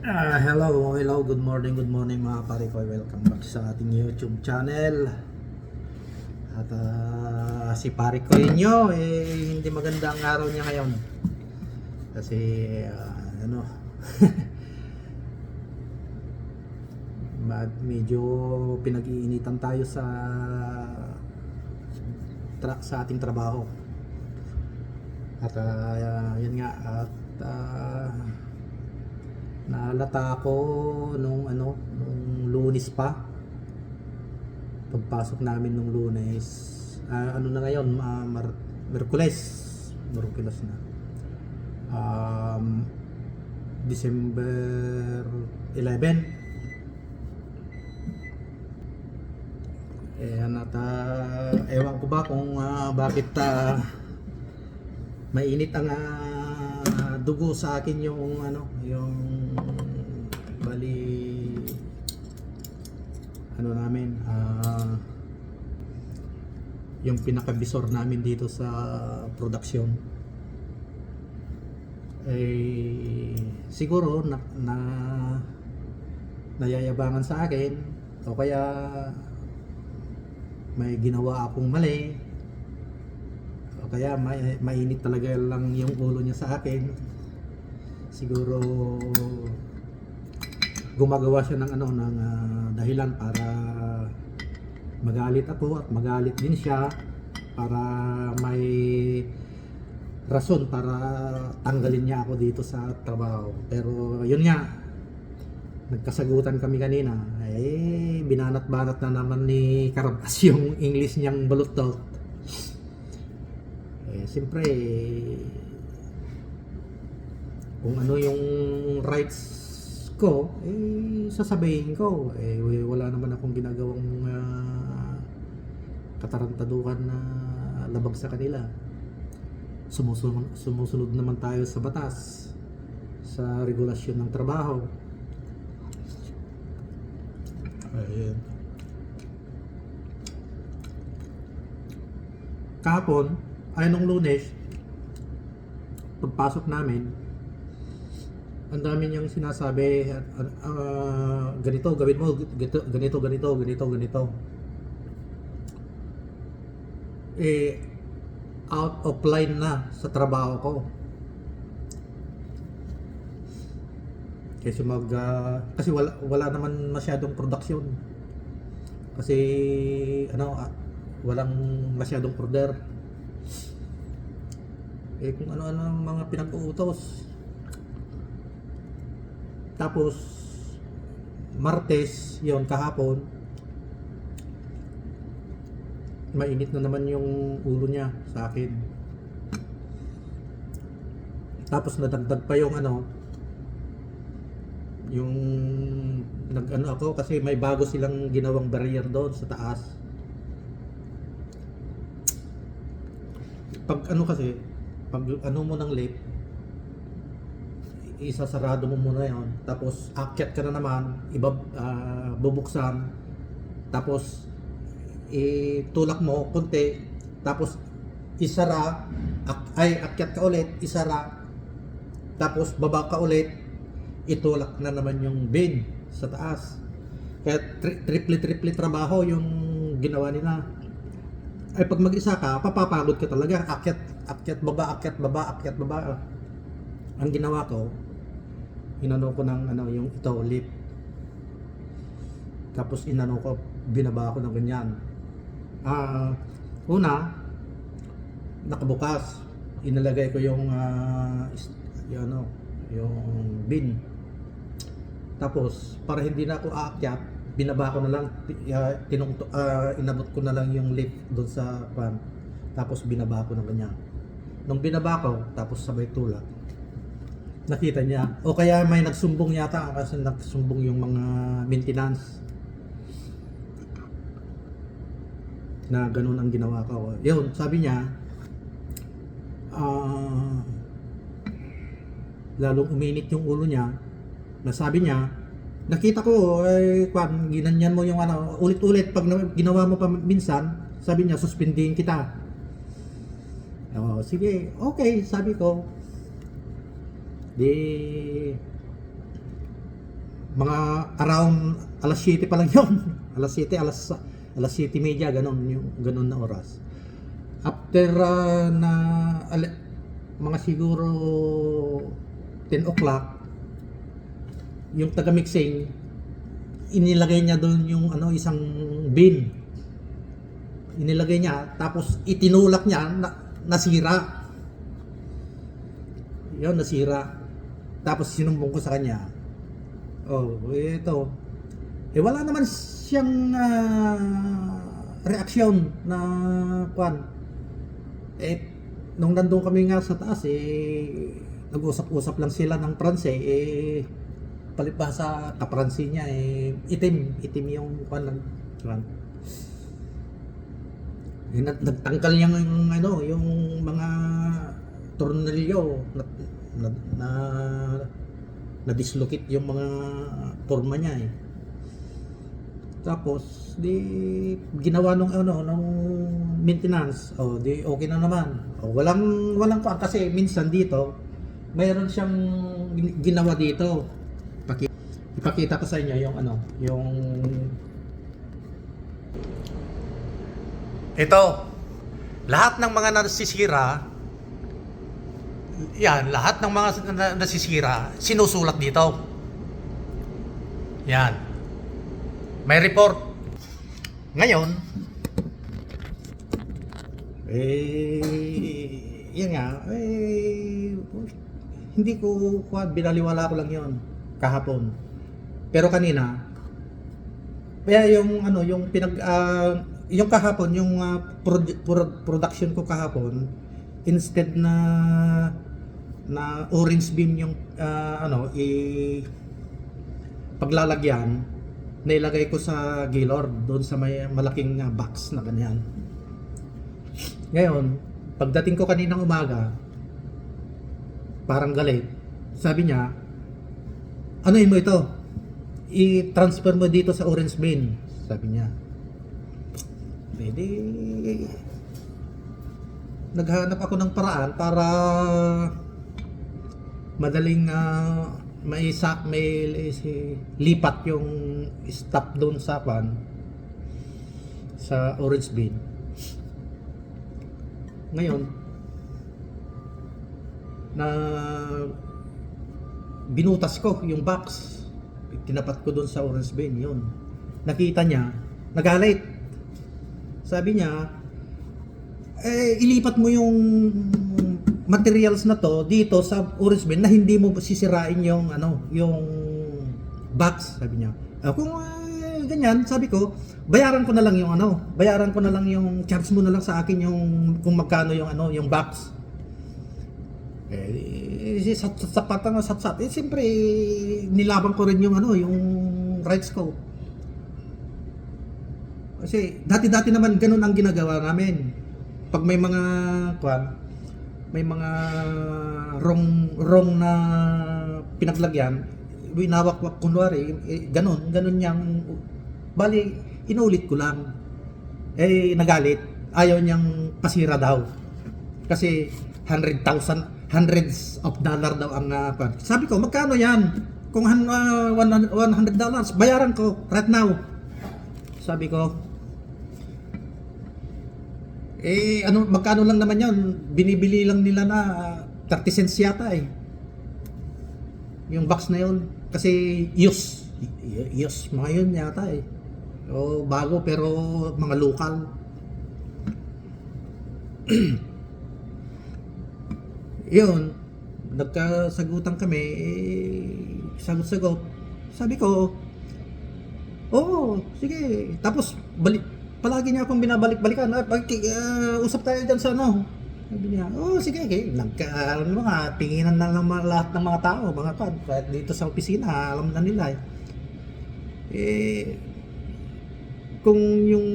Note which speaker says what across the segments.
Speaker 1: Ah, hello, hello, good morning, good morning mga pare. Welcome back sa ating YouTube channel. At ah, si pare ko eh, hindi maganda ang araw niya ngayon. Kasi, ah, ano, medyo pinag-iinitan tayo sa tra- sa ating trabaho. At ah, yun nga, at ah, Naalata ako nung ano, nung lunes pa. Pagpasok namin nung lunes, ah, ano na ngayon, ma Mar- Merkules. Merkules na. Um, December 11. Eh, at ah, ewan ko ba kung ah, bakit ah, mainit ang ah, dugo sa akin yung ano, yung bali ano namin ah yung pinakabisor namin dito sa production eh siguro na, na nayayabangan sa akin o kaya may ginawa akong mali o kaya may, mainit talaga lang yung ulo niya sa akin. Siguro gumagawa siya ng ano ng ah, dahilan para magalit ako at magalit din siya para may rason para tanggalin niya ako dito sa trabaho. Pero yun nga nagkasagutan kami kanina. Eh binanat-banat na naman ni Karabas yung English niyang balutot eh siyempre kung ano yung rights ko, eh, sasabihin ko. Eh, wala naman akong ginagawang ah, katarantaduhan na labag sa kanila. Sumusunod, sumusunod naman tayo sa batas, sa regulasyon ng trabaho. Ayun. Kahapon, ay nung lunes, pagpasok namin, ang dami niyang sinasabi, ah, ganito, gawin mo, ganito, ganito, ganito, ganito, ganito. Eh, out of line na sa trabaho ko. Kasi mag, ah, kasi wala, wala naman masyadong production. Kasi, ano, ah, walang masyadong order. Eh, kung ano-ano mga pinag-uutos, tapos, Martes, yon kahapon, mainit na naman yung ulo niya sa akin. Tapos nadagdag pa yung ano, yung nag-ano ako kasi may bago silang ginawang barrier doon sa taas. Pag ano kasi, pag ano mo ng lift, isasarado mo muna yon tapos akyat ka na naman iba ah, bubuksan. Tapos itulak mo konti. Tapos isara ak- ay akyat ka ulit isara. Tapos baba ka ulit. Itulak na naman yung bin sa taas. Kaya tri- triple triple trabaho yung ginawa nila. Ay pag mag-isa ka papapagod ka talaga. Akyat akyat baba akyat baba akyat baba. Ang ginawa ko inano ko ng ano yung ito lip. Tapos inano ko binaba ko ng ganyan. Ah una nakabukas. Inalagay ko yung is- yung ano yung bin. Tapos para hindi na ako aakyat binaba ko na lang ti- ah, tinungto, ah, inabot ko na lang yung lip doon sa pan. Tapos binaba ko ng ganyan. Nung binaba ko tapos sabay tulak nakita niya. O kaya may nagsumbong yata kasi nagsumbong yung mga maintenance na ganun ang ginawa ko. Yun, sabi niya, ah, lalong uminit yung ulo niya, nasabi niya, nakita ko, eh, kwan, ginanyan mo yung ano, ulit-ulit, pag na- ginawa mo pa minsan, sabi niya, suspindihin kita. Oh, sige, okay, sabi ko. Di mga around alas 7 pa lang yun. alas 7, alas alas 7 media, ganun, yung ganun na oras. After ah, na ala- mga siguro 10 o'clock, yung taga-mixing, inilagay niya doon yung ano isang bin. Inilagay niya, tapos itinulak niya, na, nasira. Yun, nasira. Tapos sinumbong ko sa kanya. Oh, ito. Eh wala naman siyang ah, reaksyon na kwan. Eh nung nandun kami nga sa taas eh nag-usap-usap lang sila ng Pranse eh palibhasa kapransi niya eh itim, itim yung kwan ng kwan. Eh, nag- nagtangkal niya yung ano, yung mga tornilyo na, na, na, na-dislocate yung mga forma niya eh. Tapos, di ginawa nung ano, nung maintenance. Oh, di okay na naman. Oh, walang walang pa kasi minsan dito mayroon siyang gin- ginawa dito. Paki- ipakita ko sa inyo yung ano, yung ito. Lahat ng mga nasisira yan, lahat ng mga na- nasisira sinusulat dito. Yan. May report. Ngayon, eh, yan nga, eh, hindi ko, binaliwala ko lang yon kahapon. Pero kanina, kaya yung ano, yung pinag, ah, yung kahapon, yung ah, prod- prod- production ko kahapon, instead na na orange beam yung ah, ano, i paglalagyan, nailagay ko sa Gaylord doon sa may malaking ah, box na ganyan. Ngayon, pagdating ko kaninang umaga, parang galit. Sabi niya, ano mo ito? I-transfer mo dito sa orange beam. Sabi niya. Pwede. Naghanap ako ng paraan para madaling ah, may sa may eh, lipat yung stop doon sa pan sa orange bean. Ngayon na binutas ko yung box. Tinapat ko doon sa orange bean yun. Nakita niya, nagalit. Sabi niya, eh, ilipat mo yung materials na to dito sa orange na hindi mo sisirain yung ano, yung box, sabi niya. Ah, kung ah, ganyan, sabi ko, bayaran ko na lang yung ano, bayaran ko na lang yung charge mo na lang sa akin yung kung magkano yung ano, yung box. Eh, si sat sapat ang sat sat. Eh, siyempre, nilaban ko rin yung ano, yung rights ko. Kasi dati-dati naman ganun ang ginagawa namin. Pag may mga kwan, may mga wrong wrong na pinaglagyan, winawak-wak kunwari, eh, ganun, ganun niyang bali inulit ko lang. Eh nagalit, ayaw niyang pasira daw. Kasi 100,000 hundreds of dollar daw ang uh. Sabi ko, magkano yan? Kung han- ah, 100 dollars, bayaran ko right now. Sabi ko, eh, ano, magkano lang naman yun? Binibili lang nila na ah, 30 cents yata eh. Yung box na yun. Kasi use. Use, mga yun yata eh. O bago pero mga local. yun. Nagkasagutan kami. Eh, sagot-sagot. Sabi ko, Oo, sige. Tapos balik palagi niya akong binabalik-balikan. Ah, pag, ah, usap tayo diyan sa ano. Sabi niya, oh sige, okay. Nagka, ano nga, tinginan na lang mga, lahat ng mga tao, mga kan. Kahit dito sa opisina, alam na nila eh. Eh, kung yung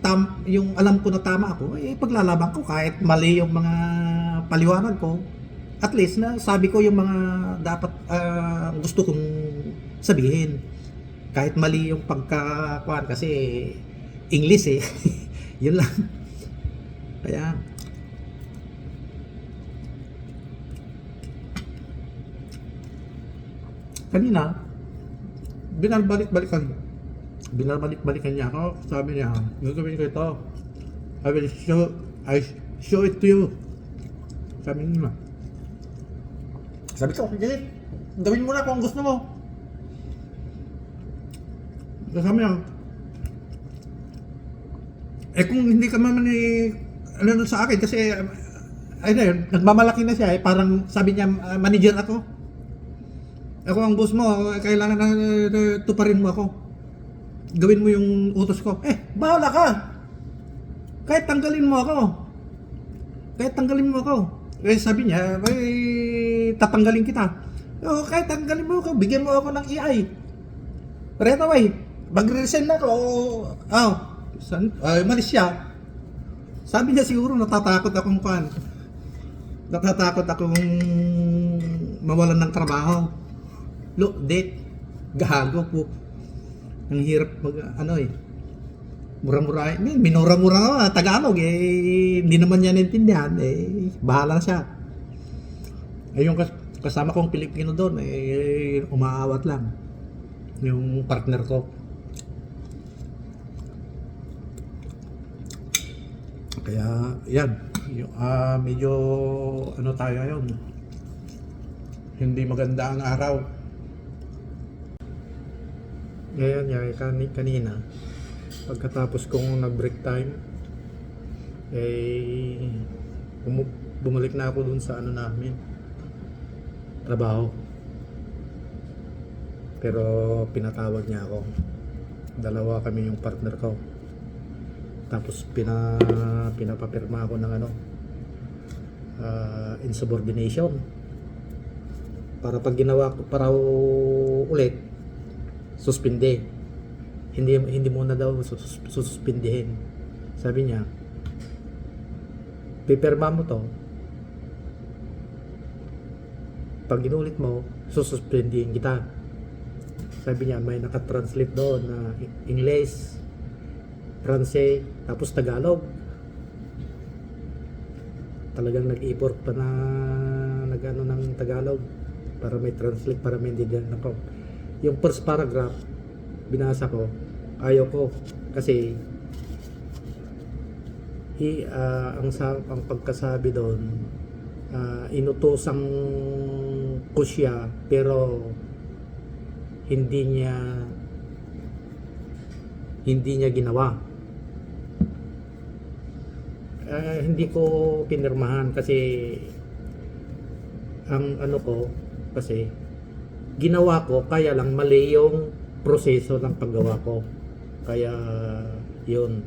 Speaker 1: tam, yung alam ko na tama ako, eh paglalaban ko kahit mali yung mga paliwanag ko. At least na sabi ko yung mga dapat ah, gusto kong sabihin kahit mali yung pagkakuan kasi English eh. Yun lang. Kaya kanina binabalik-balikan. Binabalik-balikan niya ako. Sabi niya, gagawin ko ito. I will show, I show it to you. Sabi niya. Sabi ko, sige, gawin mo na kung gusto mo. Sabi niya, eh kung hindi ka man eh, ano sa akin kasi uh, ay na yun, nagmamalaki na siya eh, parang sabi niya uh, manager ako. Ako ang boss mo, uh, kailangan na uh, tuparin mo ako. Gawin mo yung utos ko. Eh, bahala ka. Kahit tanggalin mo ako. Kahit tanggalin mo ako. Eh sabi niya, eh, tatanggalin kita. Oh, kahit tanggalin mo ako, bigyan mo ako ng EI. Right away. Mag-resign na ako. Oh, san, ay, malis siya. Sabi niya siguro natatakot akong pan. Natatakot akong mawalan ng trabaho. Look, date. Gago po. Ang hirap mag, ano eh. Mura-mura, eh, minura-mura na, Tagalog eh, hindi naman niya naintindihan eh, bahala siya. Eh, yung kas- kasama kong Pilipino doon, eh, umaawat lang. Yung partner ko. Kaya, yan. Yung, ah, medyo, ano tayo yun. Hindi maganda ang araw. Ngayon, yan, kan- kanina, pagkatapos kong nag-break time, eh, bumalik na ako dun sa ano namin, trabaho. Pero pinatawag niya ako. Dalawa kami yung partner ko. Tapos pina pinapapirma ako ng ano ah, insubordination. Para pag ginawa ko para ulit suspinde. Hindi hindi muna daw sus- suspindihin. Sabi niya, pipirma mo to. Pag inulit mo, sususpindihin kita. Sabi niya, may nakatranslate doon na English, Fransay, tapos Tagalog. Talagang nag-import pa na nag-ano ng Tagalog para may translate, para may intindihan ako. Yung first paragraph, binasa ko, ayaw ko kasi i, ah, ang, sa, ang pagkasabi doon, ah, inutosang ko siya pero hindi niya hindi niya ginawa. Ah, hindi ko pinirmahan kasi ang ano ko kasi ginawa ko kaya lang mali yung proseso ng paggawa ko. Kaya yun.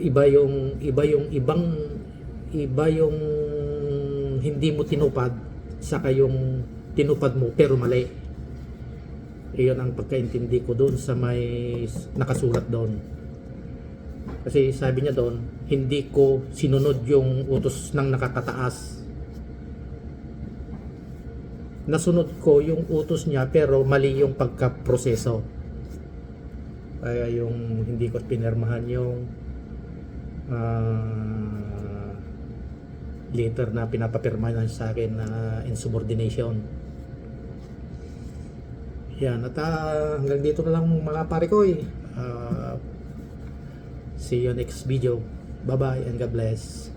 Speaker 1: Iba yung iba yung ibang iba yung hindi mo tinupad saka yung tinupad mo pero mali. Iyon ang pagkaintindi ko doon sa may nakasulat doon. Kasi sabi niya doon, hindi ko sinunod yung utos ng nakakataas. Nasunod ko yung utos niya pero mali yung pagkaproseso. Kaya yung hindi ko pinirmahan yung ah, letter na pinapapirma niya sa akin na insubordination. Yan, at ah, hanggang dito na lang mga pare ko eh. Ah, see you next video. Bye bye and God bless.